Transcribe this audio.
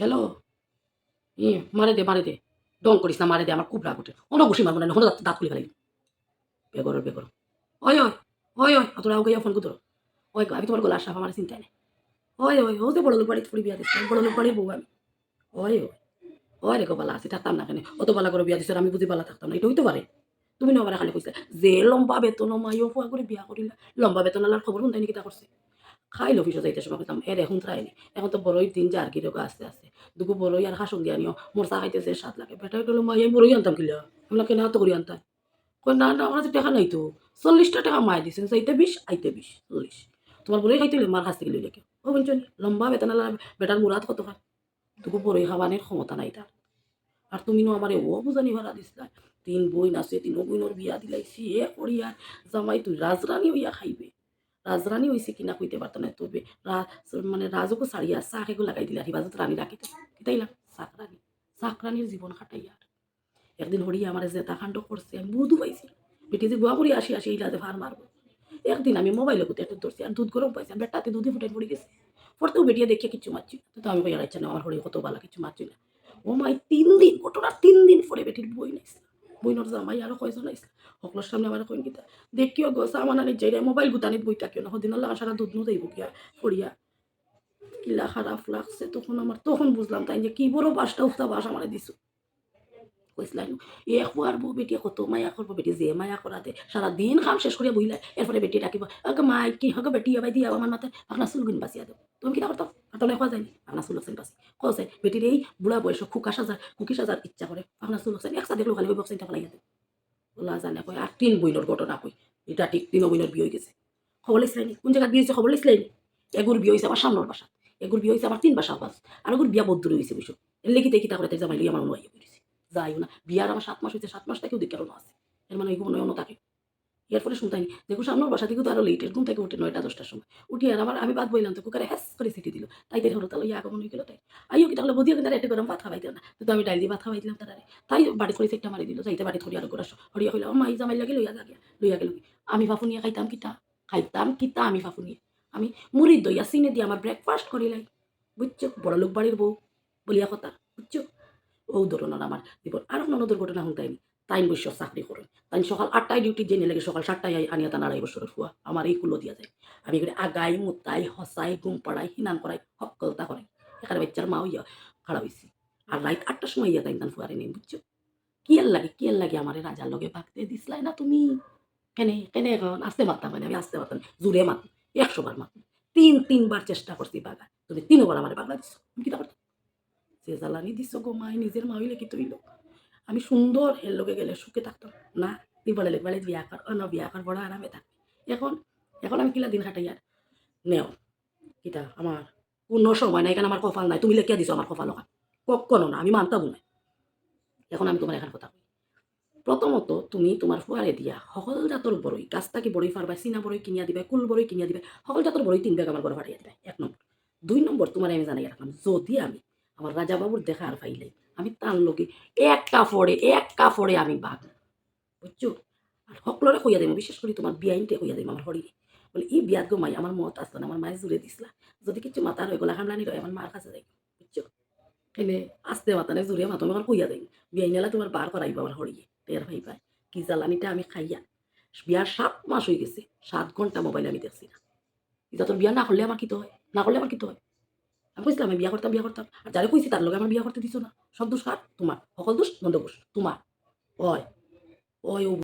Hello ই মারে দে মারে দে। ডং করিস না, মারে দে, আমার খুব রাগ ওঠে অন্য বসি মারবো না হলো দাঁত খুলে ফেলাই বেগর বেগর। ওই ওই ওই ওই তোরা ওকে ফোন করতো ওই, আমি তোমার গলা সাফ আমার চিন্তা নেই। ওই ওই, ও তো বড় লোক বাড়িতে পড়ি বিয়া দিচ্ছে বড় লোক বাড়ির বউ আমি। ওই ওই ওই রে বালা আছি থাকতাম না কেন। অত বালা করে বিয়া দিচ্ছে আমি বুঝি বালা থাকতাম না এটা হইতে পারে। তুমি নবার খালি কইছে, যে লম্বা বেতন মাইও ফুয়া করে বিয়া করিলা, লম্বা বেতন আলার খবর শুনতাই নাকি তা করছে? খাইল অফিসে যাইতে সময়, কইতাম এর এখন ত্রাইনি এখন তো বড়ই দিন, যার কি আস্তে আস্তে দুগু বড়ই আর হাসন দিয়া নিও মোর চা খাইতেছে সাত লাগে বেটা গেলো মাই আমি বড়ই আনতাম কিলা আমরা কেন হাত করি আনতাম কই না না আমার টাকা নাই তো চল্লিশটা টাকা মায় দিছেন যাইতে বিশ আইতে বিশ চল্লিশ তোমার বড়ই খাইতে মার কাছ থেকে লইলে কেউ ও বলছো লম্বা বেতন আলা বেটার মুরাদ কত খায় দুগু বড়ই খাবানের ক্ষমতা নাই তার আর তুমি নো আমারে ও বুঝানি ভাড়া দিছিলা তিন বইন আছে তিন বইনের বিয়া দিলাইছি এ করিয়া জামাই তুই রাজরানী হইয়া খাইবে রাজরানী হয়েছে কিনা কইতে পারতো না, তবে মানে রাজকও ছাড়িয়া চাক এগুলো লাগাই দিলা হিবাজত রানী রাখিত কিতাইলা? চাক রানী চাক রানীর জীবন খাটাইয়া একদিন হরিয়া আমার জেতা কাণ্ড করছে, আমি বুধু পাইছি। বেটি যে গোয়া করে আসি আসি ইলাতে ভার মারবো। একদিন আমি মোবাইলে কোথায় একটু ধরছি, আর দুধ গরম পাইছি আমি বেটাতে দুধে ফুটে পড়ে গেছে। পড়তেও বেটিয়া দেখিয়ে কিছু মারছি তো আমি কইয়া ইচ্ছা না আমার হরি কত বালা কিছু মারছি না। ও মাই, তিন দিন, ঘটনার তিন দিন পরে বেটির বই নাইছে। বইনর জামাই আরও কয়জন আইসে সকলের সামনে আমার কইন কিতা দেখিও গো সামানানি যাই মোবাইল গুতানিত বই থাকিও না সদিন আল্লাহ সারা দুধ নু যাইব কিয়া ফড়িয়া কিলা খারাপ লাগছে তখন আমার তখন বুঝলাম তাই যে কি বড় বাসটা উফতা বাস আমার দিছো। কইসলাম এক বউ বেটি কত মায়া করব বেটি যে মায়া করাতে সারা দিন কাম শেষ করে বইলা এরপরে বেটি ডাকিব আগে কি হগে বেটি আবাই দিয়া আমার মাথায় আপনার চুল গুণ বাঁচিয়া দেব তুমি কিনা করতাম হাতলে খোয়া যায়নি আপনার চুল লোকসান বাঁচি। কছে বেটির এই বুড়া বয়স খুকা সাজার কুকি সাজার ইচ্ছা করে আপনার চুল লোকসান একসাথে দেখল খালি ওই বক্সাইনটা ফেলাইয়া দেব জানে কয় আর তিন বইনের ঘটনা কই এটা ঠিক তিন বইনের বিয়ে হয়ে গেছে। খবর লিখলাইনি কোন জায়গায় বিয়ে হয়েছে খবর লিখলাইনি এগুর বিয়ে হয়েছে আমার সামনের বাসা এগুর বিয়ে হয়েছে আমার তিন বাসা বাস আর এগুর বিয়া বদ্দুর হয়েছে বুঝছ এর লেগিতে কিতা করে জামাই লিয়ে আমার যাইও না। বিয়ার আমার সাত মাস হয়েছে সাত মাস থেকেও দেখে আরও আছে। এর মানে এগুলো অন্য থাকে এর ফলে শুনতাই দেখো সামনের বাসা থেকে তো আরও লেটের ঘুম থেকে উঠে নয়টা, দশটার সময়। উঠি আর আমার, আমি বাদ বইলাম তো, কুকারে হ্যাস করে সিটি দিল। তাই দেখো তাহলে ইয়া আগমন হয়ে গেল তাই। আইও কি তাহলে বদিও কিন্তু একটা গরম ভাত খাওয়াই দিও না। তো আমি ডাইল দিয়ে ভাত খাওয়াই দিলাম তারা তাই বাড়ি করে সেটা মারি দিল, যাইতে বাড়ি থরি আর গোড়া হরিয়া হইলা মাই জামাই লাগে লইয়া যাগে, লইয়া গেল আমি ফাফুনিয়া খাইতাম কিতা খাইতাম কিতা আমি ফাফুনিয়া? আমি মুড়ির দইয়া সিনে দিয়ে আমার ব্রেকফাস্ট করিলাই। বুঝছ বড় লোক বাড়ির বউ। বলিয়া কথা, বুঝছ? ও ধরনের আমার জীবন আর কোনো দুর্ঘটনা হুঁতাইনি তাই বৈশ্য চাকরি করেন তাই সকাল আটটায় ডিউটি জেনে লাগে সকাল সাতটায় আনিয়া তার আড়াই বছরের ফুয়া আমার এই কুলো দিয়া যায় আমি করে আগাই মুতাই হসাই ঘুম পাড়াই হিনান করাই সকলতা করাই এখানে বাচ্চার মা হইয়া খারাপ হয়েছি আর রাত আটটার সময় ইয়া তাই তান ফুয়ারে নেই বুঝছ কিয়ার লাগে কিয়ার লাগে আমার রাজার লগে ভাগতে দিসলাই না তুমি। কেনে কেনে এখন আসতে মারতাম মানে আমি আসতে মারতাম জুড়ে মাত একশো বার মাত। তিন তিনবার চেষ্টা করছি বাগা তুমি তিনবার আমার বাগলা দিছো। তুমি কিটা করতো যে জ্বালানি দিছ গো মাই নিজের মা হইলে কি তৈল আমি সুন্দর এর লোকে গেলে সুখে থাকতাম। না, তুই বলে বলে বিয়া কর। অন্য বিয়া কর, বড় আরামে থাকবে। এখন এখন আমি কিলা দিন খাটাই আর? নেও। কিতা, আমার কোনো সময় নাই এখানে আমার কপাল নাই। তুমি লেখিয়া দিছো আমার কপাল ওখান। কখনো না, আমি মানতাম না এখন আমি তোমার এখানে কথা প্রথমত, তুমি তোমার ফুয়ারে দিয়া সকল জাতর বড়ই গাছটাকে বড়ই ফারবা চিনা বড়ই কিনিয়া দিবে কুল বড়ই কিনিয়া দিবে সকল জাতর বড়ই তিন বেগ আমার ঘরে ফাটিয়ে দিবে এক নম্বর। দুই নম্বর, তোমার আমি জানাই রাখলাম, যদি আমি আমার রাজাবাবুর দেখা আর পাইলে আমি তার লগে এক কাপড়ে এক কাপড়ে আমি বাঘ। বুঝছ? আর সকলরে কইয়া দিম বিশেষ করে তোমার বিয়াইনতে কইয়া দিম আমার হরিরে বলে ই বিয়াত গো মাই, আমার মত আসতো না, আমার মায়ে জুড়ে দিছিলা যদি কিছু মাতার হয়ে গলা হামলানি রয়, আমার মার কাছে যাই। বুঝছ? এনে আস্তে মাতানে জুড়ে মাতো আমার কইয়া দিম বিয়াইনালা তোমার বার করাইব আমার হরিয়ে টের ভাই পাই কি জ্বালানিটা আমি খাইয়া। বিয়ার সাত মাস হয়ে গেছে, সাত ঘণ্টা মোবাইল আমি দেখছি না। এটা তোর বিয়া না করলে আমার কি তো হয়? না করলে আমার কি তো হয়? আমি কইছিলাম, আমি বিয়া করতাম বিয়া করতাম। আর যারা কইছি তার লগে আমার বিয়া করতে দিছো না। সব দোষ কার? তোমার। সকল দোষ মন্দ দোষ তোমার। ওই। ওই ও